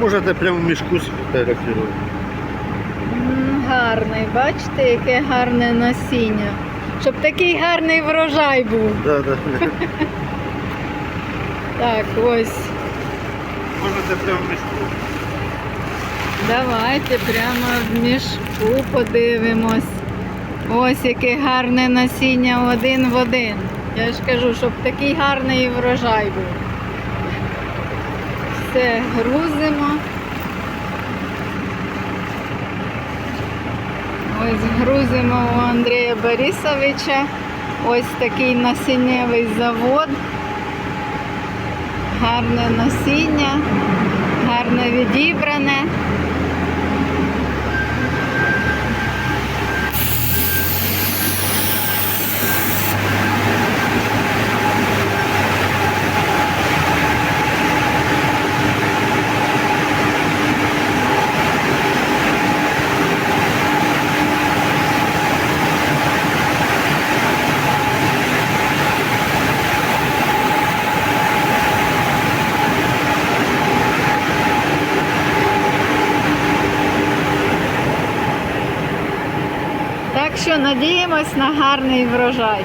Можете прямо в мішку сфотографувати. Гарний, бачите, яке гарне насіння. Щоб такий гарний врожай був. Да, да. Так, ось. Можете прямо в мішку. Давайте прямо в мішку подивимось. Ось яке гарне насіння один в один. Я ж кажу, щоб такий гарний врожай був. Все, грузимо. Ось грузимо у Андрія Борисовича. Ось такий насіннєвий завод. Гарне насіння, гарне відібране. Так що надіємось на гарний врожай.